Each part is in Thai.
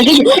มัน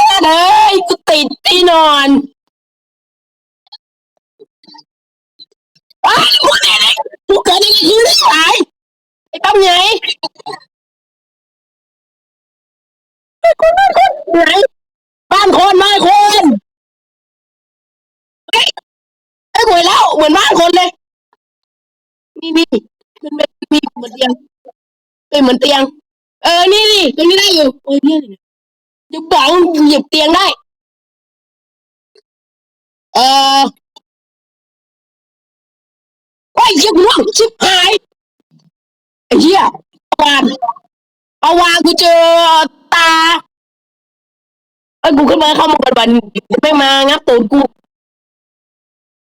เอ้ยกูติดที่นอนอ้าวกูเกิดอะไรกูเกิดอะไรขึ้นไอ้ไอ้ปั๊มไงไอ้คนบ้านคนไหนบ้านคนบ้านคนไอ้ไอ้หวยแล้วเหมือนบ้านคนเลยนี่นี่มันเป็นมีเหมือนเตียงเป็นเหมือนเตียง เออนี่นี่ตรงนี้ได้อยู่โอ้ยเนี่ย เดี๋ยวบอกเหยียบเตียงได้ เออโอ้ยเหี้ยง่วงชิบหายไอ้เหี้ยปานเอาวางกูเจอตาไอ้กูขึ้นมาเข้ามาวันวันไม่มางับตูดกู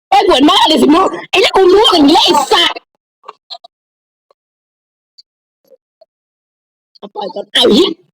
ไอ้เหมือนมากเลยสิมึงไอ้แล้วกูร่วงอย่างนี้ไอ้สัตว์ปล่อยก่อนไอ้เหี้ยไอ้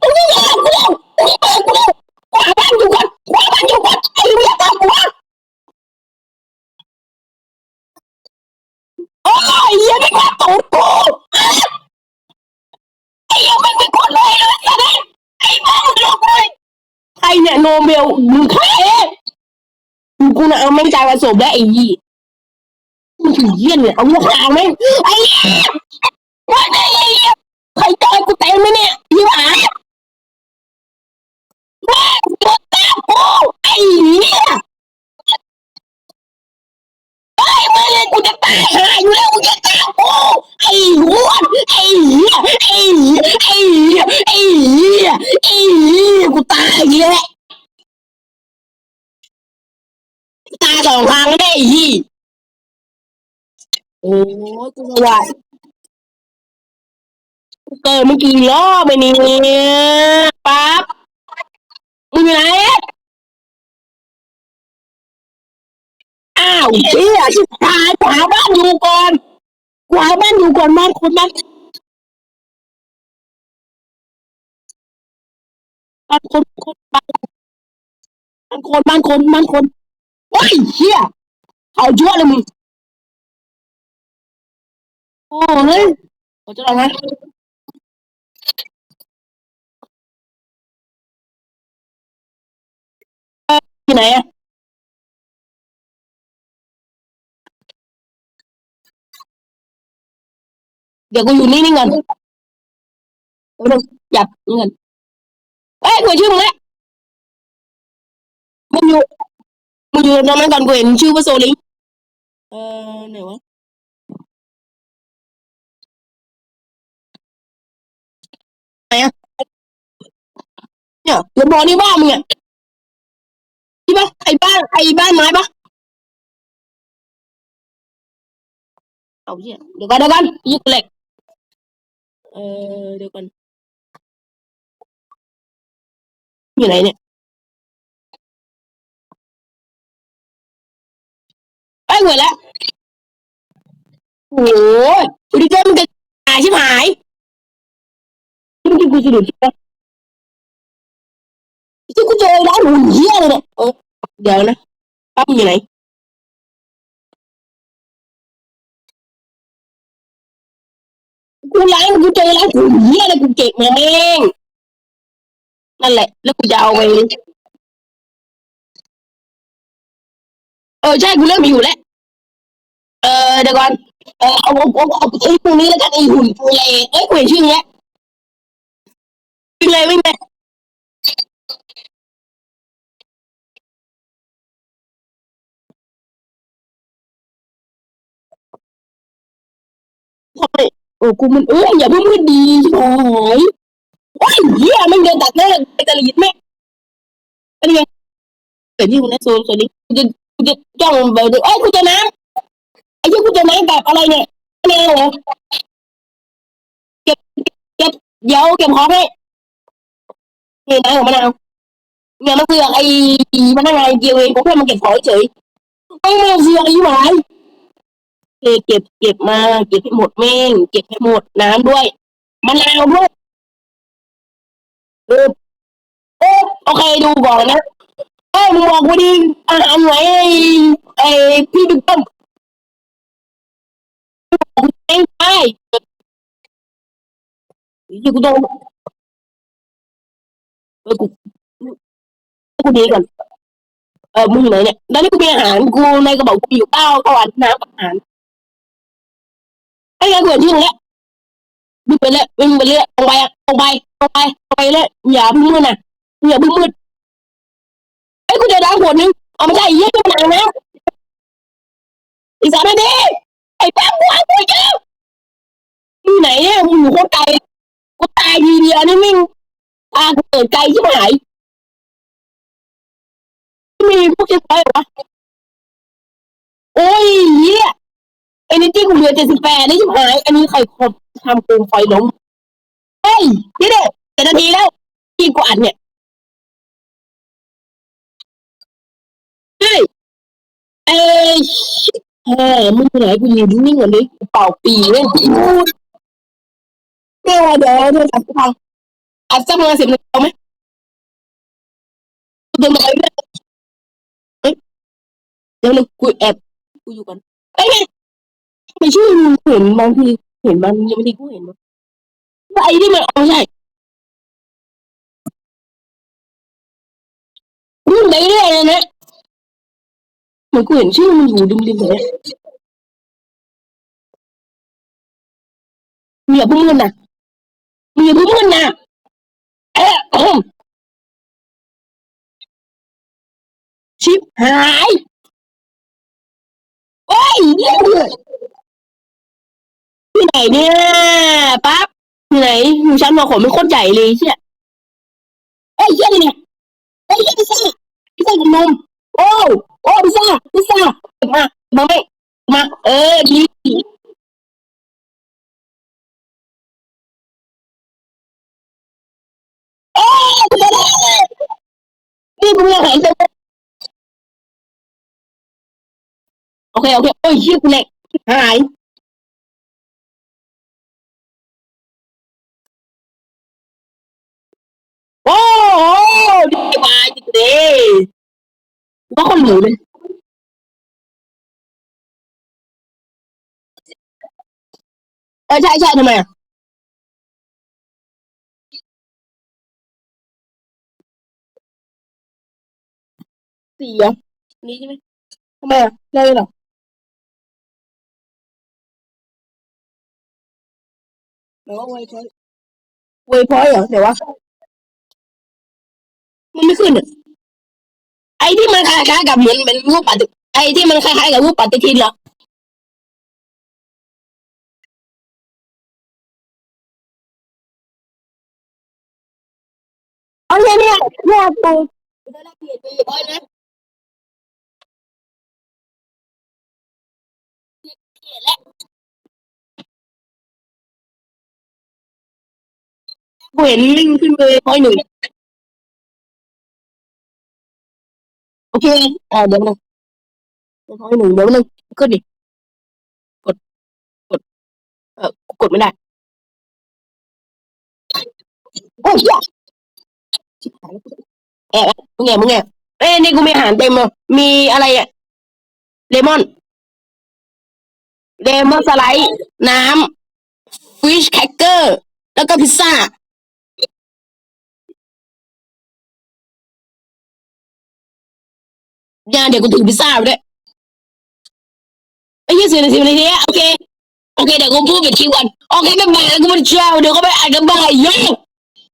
ไอ้เหี้ยมกูมาตูดกูไอ้เหี้ยไม่มีคนเลยเลยสัตว์ไอ้บ้ามึงลงไปใครเนี่ยโนเบลมึงใครกูน่ะเอาไม่ใจมาสมแล้ไอ้ยี่มึงถือเยี่ยนเนี่ยเอาหัวหางแม่ไอ้เหี้ยว่ไงไอ้เหี้ยใครเจอกูเต็มไหมเนี่ยยี่หมาแม่งตัวตากูไอ้เหี้ยไอ้ยมึงเลยกูจะตายหาอยู่แล้วกูจะตายกูไอ้อ้วนไอ้ เหี้ยไอ้เหี้ยไอ้เหี้ยไอ้เหี้ยไอ้เหี้ยกูตายอีกแล้วตายสองครั้งได้ไอ้เหี้ยโอ้ยกูสวัสดกูเกิดเมื่อกี้รอบไปนี่ปั๊บมึงอยู่ไหนอ้าวเฮียชิบหายกูหาบ้านอยู่ก่อนกูหาบ้านอยู่ก่อนบ้านคนบ้าน บ้านคนคนบ้านบ้านคนบ้านคนบ้านคนโอ้ยเฮียเอาเยั่วเลยมึงโอ้เฮ้ยเขาจะลองไหมที่ไหนอะเดี๋ยวกูอยู่นี่นี่เงินเดี๋ยวมึงหยับเงิน เอ้ยกูชื่อมึงแล้วมึงอยู่มึงอยู่ตรงนั้นก่อนกูเห็นชื่อว่าโซลิงเออไหนวะไหนอะเนี่ยเดี๋ยวบอกนี่บ้านมึงอะที่ปะไอ้บ้านไอ้บ้านไม้ปะเอาเหี้ยเดี๋ยวก่อนเดี๋ยวก่อนยึดเหล็กเออเดี๋ยวก่อน อยู่ไหนเนี่ยไอ้หวยแล้วโอ้ยกูดีใจมึงจะหายชิบหายที่มึงกินกูสะดุดใช่ปะที่กูเจอร้านหุ่นเหี้ยเลยเนี่ยเออเดี๋ยวนะปั๊มอยู่ไหนกูล้างกูเจอแล้วกูเหี้ยแล้วกูเก็บมาแม่ง นั่นแหละ แล้วกูจะเอาไป เออใช่กูเริ่มมีอยู่แล้ว เออเดี๋ยวก่อน เออเอาเอาเอาเอาไอ้พวกนี้แล้วกันไอ้หุ่นฟูเลเอ้ยกูเห็นชื่อเนี้ยวิ่งเลยวิ่งเลยทำไมโอ้กูมันเอ้ยอย่าเพิ่งพูดดีโอ้ย โอ้ยเหี้ยมันเดินตัดหน้าไอ้ตะลีดแม่งเป็นไงเกิดที่คุณนะโซนสวัสดีกูจะกูจะจ้องไปดูเอ้ยกูจอน้ำไอ้เหี้ยกูจอน้ำแบบอะไรเนี่ยแนวเหรอเก็บเก็บเดี๋ยวเก็บของให้นี่น้ำของมะนาวเนี่ยมันคือไอ้พนักงานเกียวเองกูแค่มาเก็บของเฉยไม่ไม่เสือกอีหวายเออเก็บเก็บมาเก็บให้หมดแม่งเก็บให้หมดน้ำด้วยมะนาวด้วย เออเออโอเคดูก่อนนะเอ้ยมึงบอกกูดิอาหารไหนไอ้ไอ้พี่บิ๊กต้มเองไปเดี๋ยวกูต้องเออกูกูดีก่อนเออมึงไหนเนี่ยตอนนี้กูมีอาหารกูในกระเป๋ากูอยู่เก้าเก้าอันน้ำกับอาหารไอ้ไงกูเห็นที่ตรงเนี้ยวิ่งไปเลยวิ่งไปเรื่อยตรงไปอะ งไปตรงไปตรงไปเลยอย่าเพิ่งมืดนะอย่าเพิ่งมืดไอ้กูเจอน้ำขวดนึงเอาไม่ใช่ไอ้เหี้ยตัวหนังนะอีกสามนาทีไอ้แป๊บกูหากูอีกแล้วอยู่ไหนเนี่ยมึงอยู่โคตรไกลกูตายทีเดียวนี่วิ่งตาเกิดไกลชิบหายมีพวกเช็คไฟเหรอโอ้ยเหี้ยเอเนจีกูเหลือเจ็ดสิบแปดนี่ชิบหาย อันนี้ใครคอมทำโกงไฟล้ม ยนี่เด็กเจ็ดนาทีแล้วที่กูอัดเนี่ยเฮ้ยเอ้ยเฮ้ยมึงไหนกูยืนนิ่งๆก่อนดิกูเป่าปีเนี่ยเดี๋ยวเดี๋ยวเดี๋ยวจักูฟังอัดสักประมาณสิบนาทีเอาไหมกูเดินมาเรื่อยเฮ้ยเดี๋ยวนึงกูแอบกูอยู่กันไอ้ยไงไม่ชื่อมึงเห็นบางทีเห็นบางทีบางทีกูเห็นมั้ว่า ไอ้นี่มันเอาใช่กูไปเรื่อยเลยนะเหมือนกูเห็นชื่อมึงอยู่ริมๆเลยมึงอย่าเพิ่งมึนนะมึงอย่าเพิ่งมึนนะเอ๊ะอืมชิบหายโอ้ยเดี๋ยวที่ไหนเนี่ยปั๊บ ที่ไหนอยู่ชั้นมาขนเป็นโคตรใหญ่เลยเชี่ยเอ้ยเชี่ยนี่เนี่ยเอ้ยเชี่ยพิซซ่าพิซซ่ากับนมโอ้โอ้พิซซ่าพิซซ่ามามาไม่มาเออดีโอ้ยนี่กูยังหายใจโอเคโอเคโอ้ยเชี่ยกูแหลกหาย อ้โหดีวายจริงดิว่าคนหมูเลยเออใช่ใช่ทำไมอะสี่เหรอนี่ใช่ไหมทำไมอะได้เหรอเดี๋ยวว่าเวยพอยเวยพอยเหรอเดี๋ยวว่า มันไม่ขึ้นอะไอ้ที่มันคล้ายๆกับเหมือนเป็นรูปปฏิไอ้ที่มันคล้ายๆกับรูปปฏิทินเหรอโอเคเนี่ยเนี่ยกูกูจะได้เปลี่ยนเวยพอยนะกูเห็นลิงขึ้นเวยพอยหนึ่ง โอเคอ่าเดี๋ยวนึงเวยพอยหนึ่งเดี๋ยวนึงขึ้นดิ กด กด เออกดไม่ได้ โอ้ยชิบหายแล้วมึงไงมึงไงเอ้ยนี่กูมีอาหารเต็มเลยมีอะไรอะเลมอน เลมอนสไลด์ น้ำฟิชแคคเกอร์ แล้วก็พิซซ่า ยาเดี๋ยวกูถึงพิซซ่าไปด้วยไอ้ยี่สิบนาทีนาทีโอเค โอเค เดี๋ยวกูพูดเป็นทีวัน โอเคไม่เป็นไรแล้วกูไม่เช้าเดี๋ยวก็ไปอ่านกันบ่ายย่